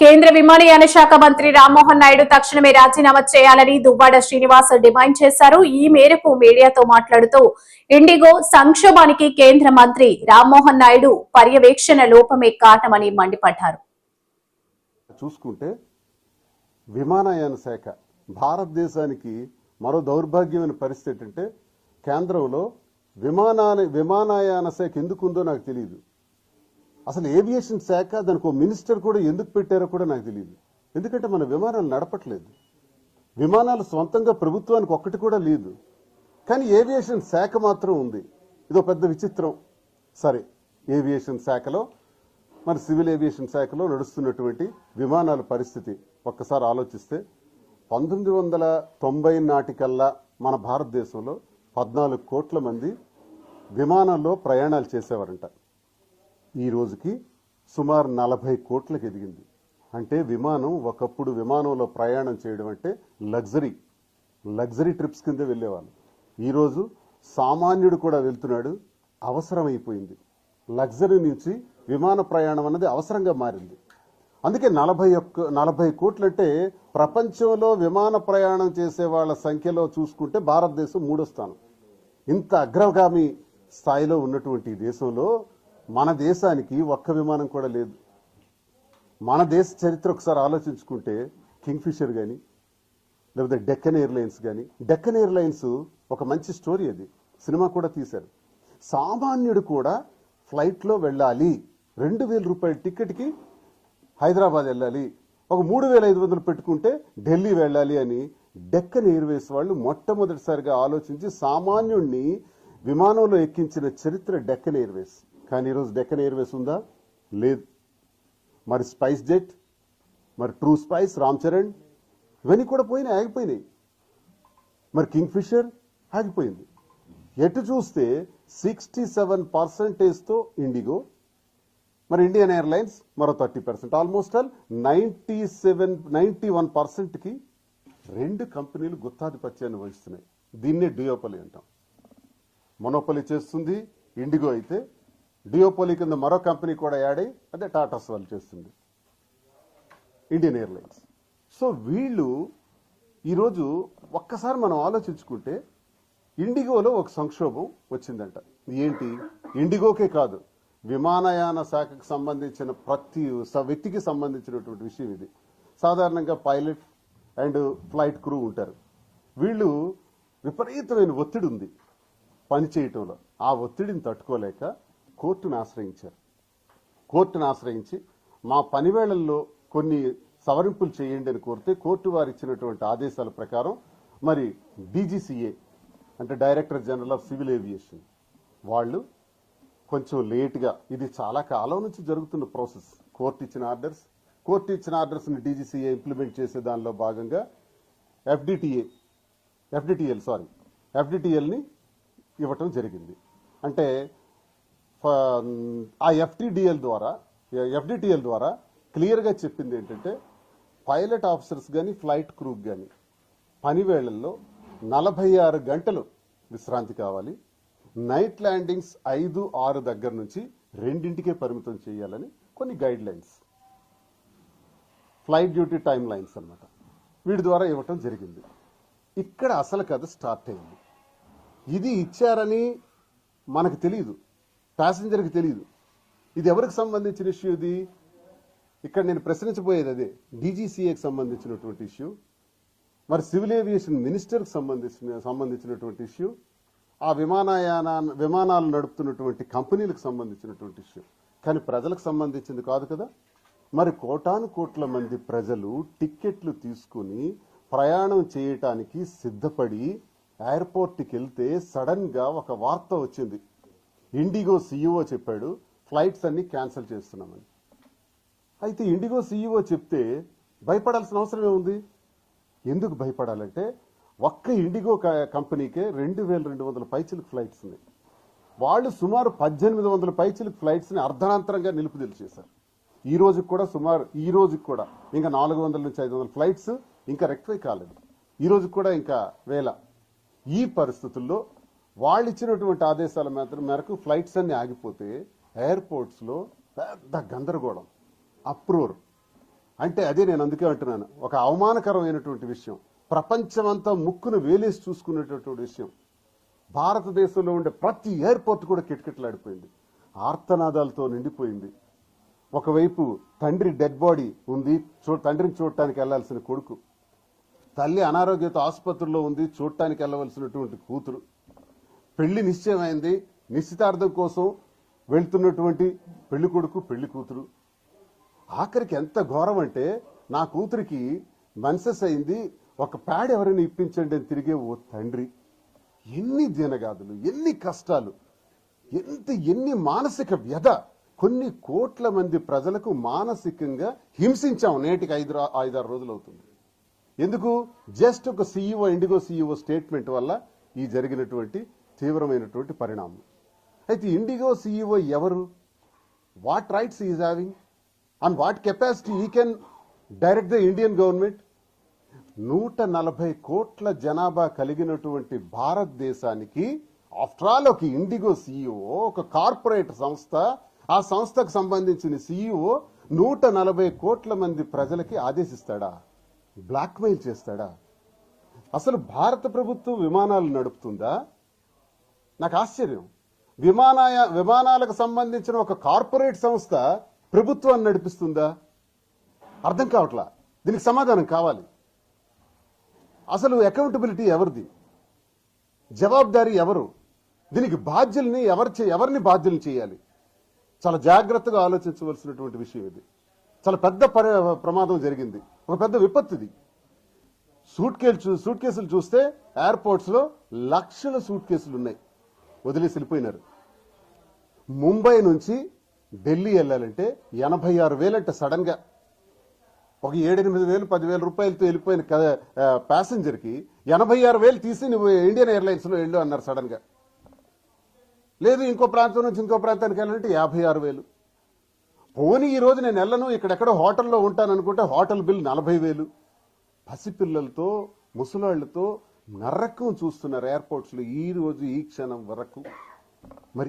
కేంద్ర విమానయాన శాఖ మంత్రి రామ్మోహన్ నాయుడు తక్షణమే రాజీనామా చేయాలని దువ్వాడ శ్రీనివాస్ డిమాండ్ చేశారు. ఈ మేరకు మీడియాతో మాట్లాడుతూ ఇండిగో సంక్షోభానికి కేంద్ర మంత్రి రామ్మోహన్ నాయుడు పర్యవేక్షణ లోపమే కారణమని మండిపడ్డారు. చూసుకుంటే విమానయాన శాఖ భారతదేశానికి మరో దౌర్భాగ్యమైన పరిస్థితి ఏంటంటే కేంద్రంలో విమానాల విమానయాన శాఖ ఎందుకు ఉందో నాకు తెలియదు అసలు ఏవియేషన్ శాఖ దానికి ఒక మినిస్టర్ కూడా ఎందుకు పెట్టారో కూడా నాకు తెలియదు ఎందుకంటే మన విమానాలు నడపట్లేదు. విమానాలు సొంతంగా ప్రభుత్వానికి ఒక్కటి కూడా లేదు. కానీ ఏవియేషన్ శాఖ మాత్రం ఉంది. ఇదో పెద్ద విచిత్రం. సరే ఏవియేషన్ శాఖలో మన సివిల్ ఏవియేషన్ శాఖలో నడుస్తున్నటువంటి విమానాల పరిస్థితి ఒక్కసారి ఆలోచిస్తే పంతొమ్మిది వందల తొంభై నాటికల్లా మన భారతదేశంలో పద్నాలుగు కోట్ల మంది విమానాల్లో ప్రయాణాలు చేసేవారంట. ఈ రోజుకి సుమారు నలభై కోట్లకు ఎదిగింది. అంటే విమానం ఒకప్పుడు విమానంలో ప్రయాణం చేయడం అంటే లగ్జరీ లగ్జరీ ట్రిప్స్ కింద వెళ్ళేవాళ్ళు. ఈరోజు సామాన్యుడు కూడా వెళ్తున్నాడు అవసరమైపోయింది. లగ్జరీ నుంచి విమాన ప్రయాణం అన్నది అవసరంగా మారింది. అందుకే నలభై ఒక్క నలభై కోట్లంటే ప్రపంచంలో విమాన ప్రయాణం చేసే వాళ్ళ సంఖ్యలో చూసుకుంటే భారతదేశం మూడో స్థానం. ఇంత అగ్రగామి స్థాయిలో ఉన్నటువంటి దేశంలో మన దేశానికి ఒక్క విమానం కూడా లేదు. మన దేశ చరిత్ర ఒకసారి ఆలోచించుకుంటే కింగ్ఫిషర్ కానీ లేకపోతే డెక్కన్ ఎయిర్లైన్స్ కానీ డెక్కన్ ఎయిర్లైన్స్ ఒక మంచి స్టోరీ అది. సినిమా కూడా తీశారు. సామాన్యుడు కూడా ఫ్లైట్లో వెళ్ళాలి. రెండు వేల రూపాయల టికెట్కి హైదరాబాద్ వెళ్ళాలి. ఒక మూడు వేల ఐదు వందలు పెట్టుకుంటే ఢిల్లీ వెళ్ళాలి అని డెక్కన్ ఎయిర్వేస్ వాళ్ళు మొట్టమొదటిసారిగా ఆలోచించి సామాన్యుణ్ణి విమానంలో ఎక్కించిన చరిత్ర డెక్కన్ ఎయిర్వేస్. కానీ ఈరోజు డెక్కన్ ఎయిర్వేస్ ఉందా? లేదు. మరి స్పైస్ జెట్ మరి ట్రూ స్పైస్ రామ్ చరణ్ ఇవన్నీ కూడా పోయినాయి ఆగిపోయినాయి. మరి కింగ్ ఫిషర్ ఆగిపోయింది. ఎటు చూస్తే సిక్స్టీ సెవెన్ పర్సెంటేజ్తో ఇండిగో మరి ఇండియన్ ఎయిర్లైన్స్ మరో thirty percent. Almost all ninety seven ninety one పర్సెంట్కి రెండు కంపెనీలు గుత్తాధిపత్యాన్ని వహిస్తున్నాయి. దీన్నే డియోపలి అంటాం. మొనోపలి చేస్తుంది ఇండిగో అయితే డియోపోలి కింద మరో కంపెనీ కూడా యాడ్ అయ్యి అదే టాటాస్ వాళ్ళు చేస్తుంది. Indian airlines. సో వీళ్ళు ఈరోజు ఒక్కసారి మనం ఆలోచించుకుంటే ఇండిగోలో ఒక సంక్షోభం వచ్చిందంట. ఏంటి? ఇండిగోకే కాదు. విమానయాన శాఖకు సంబంధించిన ప్రతి స- వ్యక్తికి సంబంధించినటువంటి విషయం ఇది. సాధారణంగా పైలట్ అండ్ ఫ్లైట్ క్రూ ఉంటారు. వీళ్ళు విపరీతమైన ఒత్తిడి ఉంది పని చేయటంలో. ఆ ఒత్తిడిని తట్టుకోలేక కోర్టును ఆశ్రయించారు. కోర్టును ఆశ్రయించి మా పనివేళల్లో కొన్ని సవరింపులు చేయండి అని కోరితే కోర్టు వారు ఇచ్చినటువంటి ఆదేశాల ప్రకారం మరి డీజీసీఏ అంటే director general of civil aviation వాళ్ళు కొంచెం లేట్గా ఇది చాలా కాలం నుంచి జరుగుతున్న ప్రాసెస్. కోర్టు ఇచ్చిన ఆర్డర్స్ కోర్టు ఇచ్చిన ఆర్డర్స్ని డీజీసీఏ ఇంప్లిమెంట్ చేసే దానిలో భాగంగా ఎఫ్డిటిఏ ఎఫ్డిటిఎల్ సారీ ఎఫ్డిటిఎల్ని ఇవ్వటం జరిగింది. అంటే ఆ ఎఫ్టిడిఎల్ ద్వారా ఎఫ్డిటిఎల్ ద్వారా క్లియర్గా చెప్పింది ఏంటంటే పైలట్ ఆఫీసర్స్ కానీ ఫ్లైట్ క్రూక్ కానీ పని వేళల్లో నలభై ఆరు గంటలు విశ్రాంతి కావాలి నైట్ ల్యాండింగ్స్ ఐదు ఆరు దగ్గర నుంచి రెండింటికే పరిమితం చేయాలని కొన్ని guidelines flight duty time lines అన్నమాట. వీటి ద్వారా ఇవ్వటం జరిగింది. ఇక్కడ అసలు కథ స్టార్ట్ అయింది. ఇది ఇచ్చారని మనకు తెలియదు ప్యాసింజర్కి తెలియదు ఇది ఎవరికి సంబంధించిన ఇష్యూ ఇది? ఇక్కడ నేను ప్రశ్నించబోయేది అదే. డీజీసీఏకి సంబంధించినటువంటి ఇష్యూ మరి సివిల్ ఏవియేషన్ మినిస్టర్కి సంబంధించిన సంబంధించినటువంటి ఇష్యూ ఆ విమానయాన విమానాలు నడుపుతున్నటువంటి కంపెనీలకు సంబంధించినటువంటి ఇష్యూ. కానీ ప్రజలకు సంబంధించింది కాదు కదా. మరి కోటాను కోట్ల మంది ప్రజలు టిక్కెట్లు తీసుకుని ప్రయాణం చేయటానికి సిద్ధపడి ఎయిర్పోర్ట్కి వెళ్తే సడన్గా ఒక వార్త వచ్చింది. ఇండిగో సీఈఓ చెప్పాడు ఫ్లైట్స్ అన్ని క్యాన్సిల్ చేస్తున్నామని. అయితే ఇండిగో సీఈఓ చెప్తే భయపడాల్సిన అవసరం ఏముంది? ఎందుకు భయపడాలంటే ఒక్క ఇండిగో క- కంపెనీకే రెండు వేల రెండు వందల పైచిలకు ఫ్లైట్స్ ఉన్నాయి. వాళ్ళు సుమారు పద్దెనిమిది వందల పైచిలకు ఫ్లైట్స్ని అర్ధనాంతరంగా నిలుపుదల చేశారు. ఈ రోజుకి కూడా సుమారు ఈ రోజుకి కూడా ఇంకా నాలుగు వందల నుంచి ఐదు వందల ఫ్లైట్స్ ఇంకా రెక్టిఫై కాలేదు. ఈ రోజుకి కూడా ఇంకా వేల. ఈ పరిస్థితుల్లో వాళ్ళు ఇచ్చినటువంటి ఆదేశాల మాత్రం మేరకు ఫ్లైట్స్ అన్ని ఆగిపోతే ఎయిర్పోర్ట్స్లో పెద్ద గందరగోళం అప్రూవర్ అంటే అదే నేను అందుకే అంటున్నాను. ఒక అవమానకరమైనటువంటి విషయం ప్రపంచమంతా ముక్కును వేలేసి చూసుకునేటటువంటి విషయం. భారతదేశంలో ఉండే ప్రతి ఎయిర్పోర్ట్ కూడా కిటకిటలాడిపోయింది. ఆర్తనాదాలతో నిండిపోయింది. ఒకవైపు తండ్రి డెడ్ బాడీ ఉంది చూ తండ్రిని చూడటానికి వెళ్ళాల్సిన కొడుకు. తల్లి అనారోగ్యత ఆసుపత్రిలో ఉంది చూడటానికి వెళ్ళవలసినటువంటి కూతురు. పెళ్ళి నిశ్చయమైంది. నిశ్చితార్థం కోసం వెళ్తున్నటువంటి పెళ్ళి కొడుకు పెళ్ళి కూతురు. ఆఖరికి ఎంత ఘోరం అంటే నా కూతురికి మన్సెస్ అయింది. ఒక ప్యాడ్ ఎవరైనా ఇప్పించండి అని తిరిగే ఓ తండ్రి. ఎన్ని దినగాదులు ఎన్ని కష్టాలు ఎంత ఎన్ని మానసిక వ్యధ. కొన్ని కోట్ల మంది ప్రజలకు మానసికంగా హింసించాం నేటికి ఐదు ఐదారు రోజులు అవుతుంది. ఎందుకు? జస్ట్ ఒక సీఈఓ ఇండిగో సీఈఓ స్టేట్మెంట్ వల్ల ఈ జరిగినటువంటి తీవ్రమైనటువంటి పరిణామం. అయితే ఇండిగో సీఈఓ ఎవరు? What rights is having and what capacity he can direct the Indian government నూట నలభై కోట్ల జనాభా కలిగినటువంటి భారతదేశానికి ఆఫ్టర్ ఆల్ ఒక ఇండిగో సీఈఓ ఒక కార్పొరేట్ సంస్థ ఆ సంస్థకు సంబంధించిన సీఈఓ నూట నలభై కోట్ల మంది ప్రజలకి ఆదేశిస్తాడా? బ్లాక్మెయిల్ చేస్తాడా? అసలు భారత ప్రభుత్వం విమానాలు నడుపుతుందా? నాకు ఆశ్చర్యం. విమానాయ విమానాలకు సంబంధించిన ఒక కార్పొరేట్ సంస్థ ప్రభుత్వాన్ని నడిపిస్తుందా? అర్థం కావట్లా? దీనికి సమాధానం కావాలి. అసలు అకౌంటబిలిటీ ఎవరిది? జవాబుదారీ ఎవరు? దీనికి బాధ్యుల్ని ఎవరు ఎవరిని బాధ్యులు చేయాలి? చాలా జాగ్రత్తగా ఆలోచించవలసినటువంటి విషయం ఇది. చాలా పెద్ద ప్రమాదం జరిగింది. ఒక పెద్ద విపత్తుది. సూట్ కేసు సూట్ కేసులు చూస్తే ఎయిర్పోర్ట్స్లో లక్షల సూట్ కేసులు ఉన్నాయి వదిలేసి వెళ్ళిపోయినారు ముంబై నుంచి ఢిల్లీ వెళ్ళాలంటే ఎనభై ఆరు వేలంటే సడన్గా ఒక ఏడెనిమిది వేలు పదివేల రూపాయలతో వెళ్ళిపోయిన ప్యాసింజర్కి ఎనభై ఆరు వేలు తీసి నువ్వు ఇండియన్ ఎయిర్లైన్స్లో వెళ్ళు అన్నారు సడన్గా లేదు ఇంకో ప్రాంతం నుంచి ఇంకో ప్రాంతానికి వెళ్ళాలంటే యాభై ఆరు వేలు. పోనీ ఈ రోజు నేను వెళ్ళను ఇక్కడెక్కడో హోటల్లో ఉంటాను అనుకుంటే హోటల్ బిల్ నలభై వేలు. పసిపిల్లలతో ముసలాళ్ళతో నరకం చూస్తున్నారు ఎయిర్పోర్ట్స్లో ఈ రోజు ఈ క్షణం వరకు. మరి